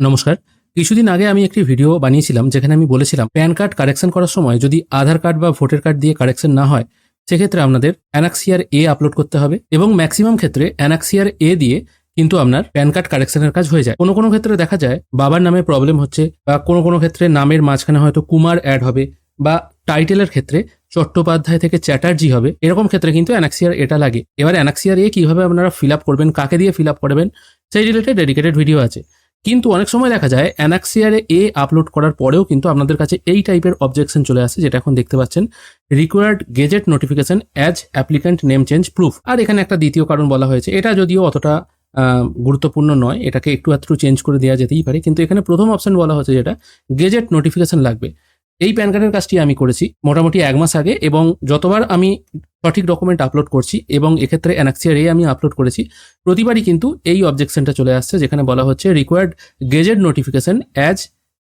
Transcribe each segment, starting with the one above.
নমস্কার। কিছুদিন আগে আমি একটি ভিডিও বানিয়েছিলাম যেখানে আমি বলেছিলাম, প্যান কার্ড কারেকশন করার সময় যদি আধার কার্ড বা ভোটার কার্ড দিয়ে কারেকশন না হয়, সেক্ষেত্রে আপনাদের অ্যানাক্সিয়ার এ আপলোড করতে হবে এবং ম্যাক্সিমাম ক্ষেত্রে অ্যানাক্সিয়ার এ দিয়ে কিন্তু আপনার প্যান কার্ড কারেকশনের কাজ হয়ে যায়। কোনো কোনো ক্ষেত্রে দেখা যায় বাবার নামে প্রবলেম হচ্ছে বা কোনো কোনো ক্ষেত্রে নামের মাঝখানে হয়তো কুমার অ্যাড হবে বা টাইটেলের ক্ষেত্রে চট্টোপাধ্যায় থেকে চ্যাটার্জি হবে, এরকম ক্ষেত্রে কিন্তু অ্যানাক্সিয়ার এটা লাগে। এবার অ্যানাক্সিয়ার এ কীভাবে আপনারা ফিল আপ করবেন, কাকে দিয়ে ফিল আপ করবেন, সেই রিলেটেড ডেডিকেটেড ভিডিও আছে। কিন্তু অনেক সময় দেখা যায় অ্যানাক্সিয়ারে এ আপলোড করার পরেও কিন্তু আপনাদের কাছে এই টাইপের অবজেকশন চলে আসে, যেটা এখন দেখতে পাচ্ছেন। Required gazette notification as applicant name change proof আর এখানে একটা দ্বিতীয় কারণ বলা হয়েছে। এটা যদিও অতটা গুরুত্বপূর্ণ নয়, এটাকে একটু আধটু চেঞ্জ করে দেওয়া যেতেই পারে। কিন্তু এখানে প্রথম অপশন বলা হচ্ছে যেটা গেজেট নোটিফিকেশন লাগবে। এই প্যান কার্ডের কাজটি আমি করেছি মোটামুটি এক মাস আগে এবং যতবার আমি সঠিক ডকুমেন্ট আপলোড করছি এবং এক্ষেত্রে অ্যানাক্সিয়ার এ আমি আপলোড করেছি, প্রতিবারই কিন্তু এই অবজেকশনটা চলে আসছে যেখানে বলা হচ্ছে required gazette notification as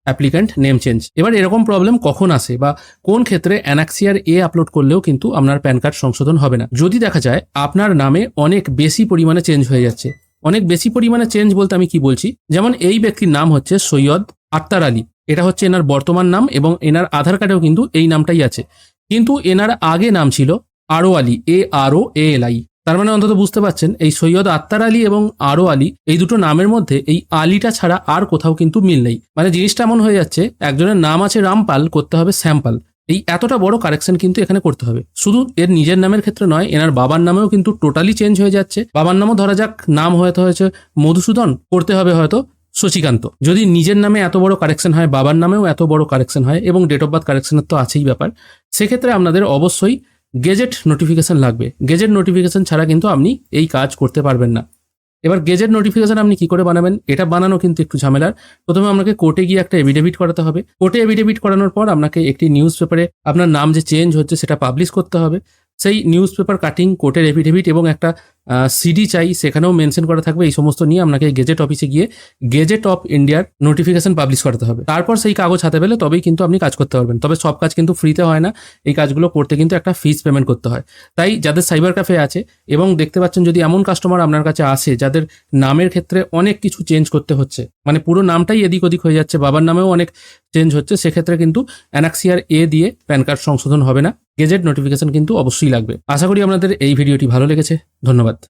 applicant name change এবার এরকম প্রবলেম কখন আসে বা কোন ক্ষেত্রে অ্যানাক্সিয়ার এ আপলোড করলেও কিন্তু আপনার প্যান কার্ড সংশোধন হবে না। যদি দেখা যায় আপনার নামে অনেক বেশি পরিমাণে চেঞ্জ হয়ে যাচ্ছে। অনেক বেশি পরিমাণে চেঞ্জ বলতে আমি কি বলছি? যেমন এই ব্যক্তির নাম হচ্ছে সৈয়দ আক্তার আলী। এটা হচ্ছে এনার বর্তমান নাম এবং এনার আধার কার্ডেও কিন্তু এই নামটাই আছে। কিন্তু এনার আগে নাম ছিল আরও আলী, এ আর ও এ এল আই। তার মানে অন্তত বুঝতে পারছেন, এই সৈয়দ আত্মার আলী এবং আরও আলী, এই দুটো নামের মধ্যে এই আলীটা ছাড়া আর কোথাও কিন্তু মিল নেই। মানে জিনিসটা এমন হয়ে যাচ্ছে, একজনের নাম আছে রামপাল, করতে হবে শ্যামপাল। এই এতটা বড় কারেকশন কিন্তু এখানে করতে হবে। শুধু এর নিজের নামের ক্ষেত্রে নয়, এনার বাবার নামেও কিন্তু টোটালি চেঞ্জ হয়ে যাচ্ছে। বাবার নামও ধরা যাক, নাম হয়তো হয়েছে মধুসূদন, করতে হবে হয়তো। শশীকান্ত। যদি নিজের নামে এত বড় কারেকশন হয়, বাবার নামেও এত বড় কারেকশন হয় এবং ডেট অফ বার্থ কারেকশনের তো আছেই ব্যাপার, সেক্ষেত্রে আপনাদের অবশ্যই গেজেট নোটিফিকেশন লাগবে। গেজেট নোটিফিকেশন ছাড়া কিন্তু আপনি এই কাজ করতে পারবেন না। এবার গেজেট নোটিফিকেশন আপনি কি করে বানাবেন? এটা বানানো কিন্তু একটু ঝামেলার। প্রথমে আপনাকে কোর্টে গিয়ে একটা এভিডেভিট করাতে হবে। কোর্টে এভিডেভিট করানোর পর আপনাকে একটি নিউজ পেপারে আপনার নাম যে চেঞ্জ হচ্ছে সেটা পাবলিশ করতে হবে। সেই নিউজ পেপার কাটিং কোর্টের এভিডেভিট এবং একটা সিডি চাই, সেখানেও মেনশন করা থাকবে, এই সমস্ত নিয়ে আপনাকে গেজেট অফিসে গিয়ে গেজেট অফ ইন্ডিয়ার নোটিফিকেশন পাবলিশ করাতে হবে। তারপর সেই কাগজ হাতে পেলে তবেই কিন্তু আপনি কাজ করতে পারবেন। তবে সব কাজ কিন্তু ফ্রিতে হয় না, এই কাজগুলো করতে কিন্তু একটা ফিস পেমেন্ট করতে হয়। তাই যাদের সাইবার ক্যাফে আছে এবং দেখতে পাচ্ছেন যদি এমন কাস্টমার আপনার কাছে আসে, যাদের নামের ক্ষেত্রে অনেক কিছু চেঞ্জ করতে হচ্ছে মানে পুরো নামটাই এদিক ওদিক হয়ে যাচ্ছে, বাবার নামেও অনেক চেঞ্জ হচ্ছে, সেক্ষেত্রে কিন্তু অ্যানাক্সিয়ার এ দিয়ে প্যান কার্ড সংশোধন হবে না গেজেট নোটিফিকেশন কিন্তু অবশ্যই লাগবে। আশা করি আপনাদের এই ভিডিওটি ভালো লেগেছে, ধন্যবাদ।